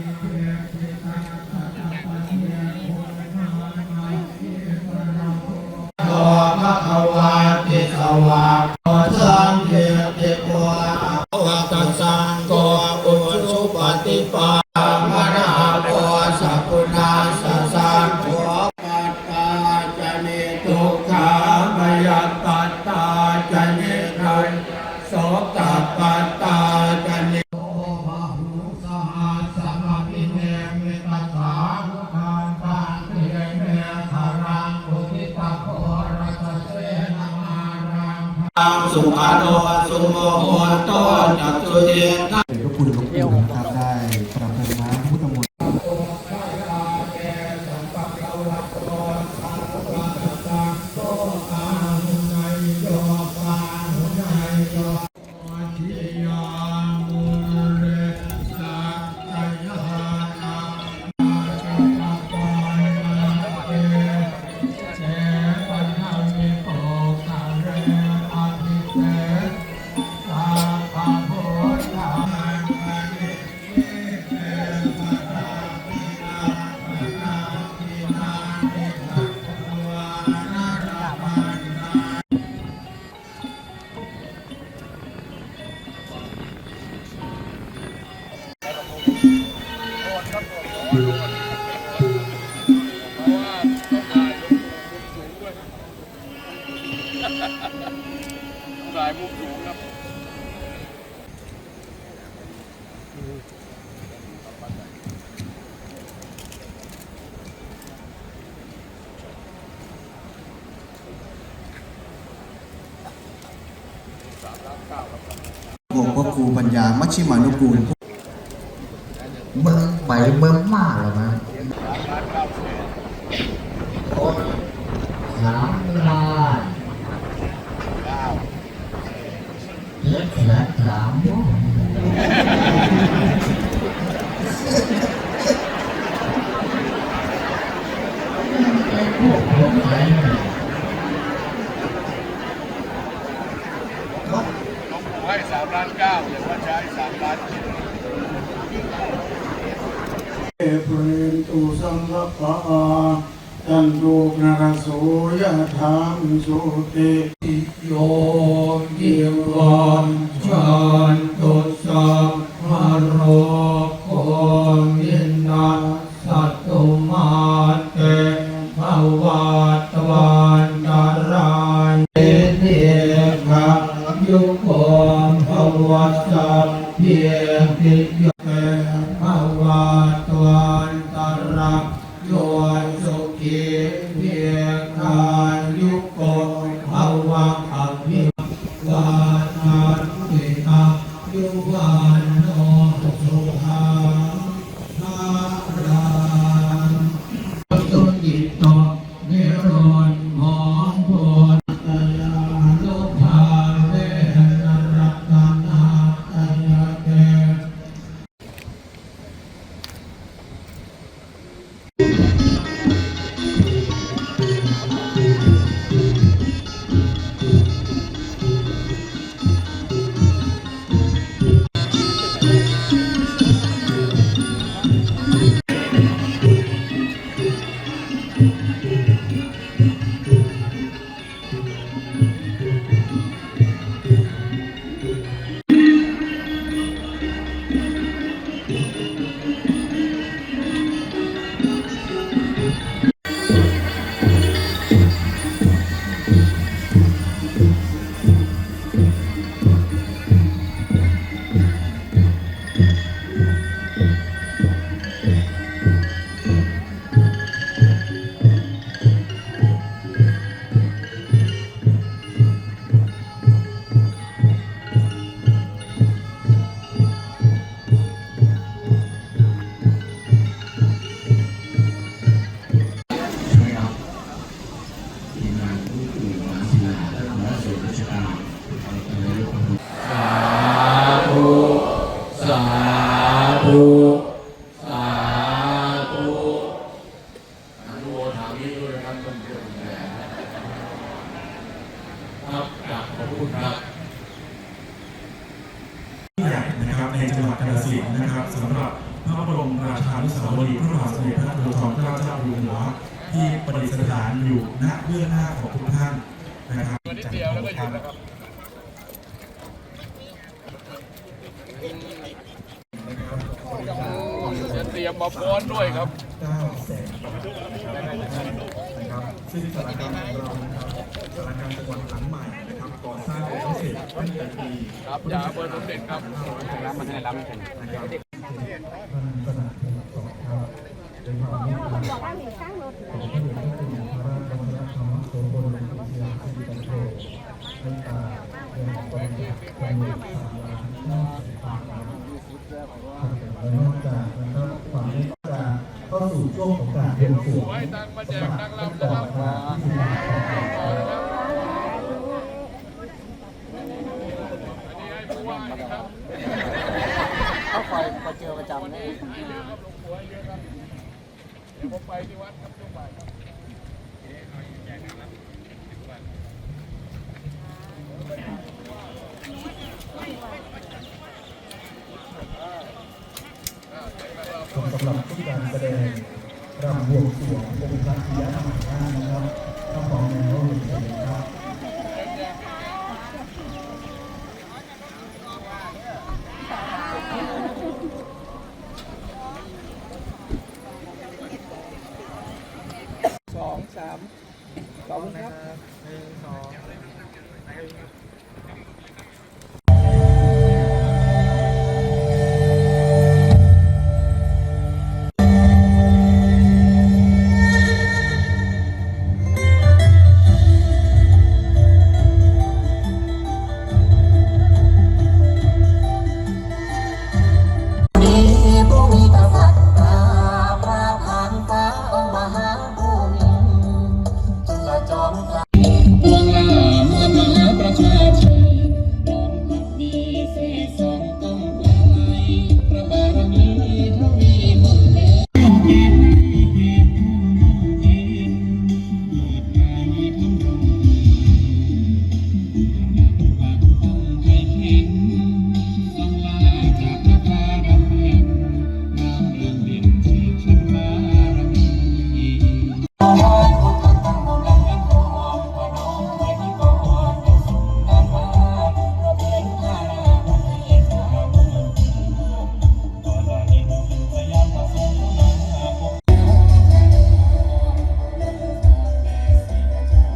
ตั สุขาโนสุโมโหโตจักสุเยนะเดี๋ยวคุณหลวงปู่นะครับได้ประพรม สายมุมสูงครับหลวงพ่อครูปัญญา มัชชิมานุกูล มึงไปเมืองมากแล้วนะสามล้านเจ็ดแสนสามโอ้ไอ้พวกพวกไหนเนี่ยหลวงให้สามล้านเก้าแต่ว่าใช้สามล้านเจ็ด เอปเรนตุ สังกปะอาจันโทปนรโสยะธามโสติโยยิวันจันตุสัพพะโรโควินาสัตตุมาเตภวัตวันตรายเอเนกะยุโกภวัสสะเพียติโย วาทานตินา จังหวัดกาฬสินธุ์นะครับสำหรับพระบรมราชานุสาวรีย์พระบาทสมเด็จพระจุลจอมเกล้าเจ้าอยู่หัวที่ประดิษฐานอยู่ณเบื้องหน้าของทุกท่านนะครับจากทางจะเตรียมมาฟ้อนด้วยครับเแสนานะครับซึ่งสถานการณ์เรานะครับสถานการณ์จังหวัดหลังใหม่นะครับก่อสร้าง ครับยาเบอร์สมเด็จครับรับมันให้รับมันนะครับท่านสนามพงศ์สองครับเป็นควมันธรรมโสพลวิทยาสิริจันโทเตตาเงินกวนสามล้านห้แสรับและนอกจากนะครับความเมตตาเข้าสู่ช่วงของการบวงสรวงไว้ตังมาแจกนางรำนะครับ มาที่มาของ ต่อนะครับอันนี้ให้ผู้ว่านะครับ เขาคอยมาเจอประจำ วัน นี่ นี้ให้เยอะครับหลวงปู่ให้เยอะค รับเดี๋ยวผมไปที่วัดครับช่วงบ่ายครับสำหรับทุกการแสดงรำบวงสรวงองค์พระปิยมหาราชนะครับถ้าร้อรียนเชิญครับ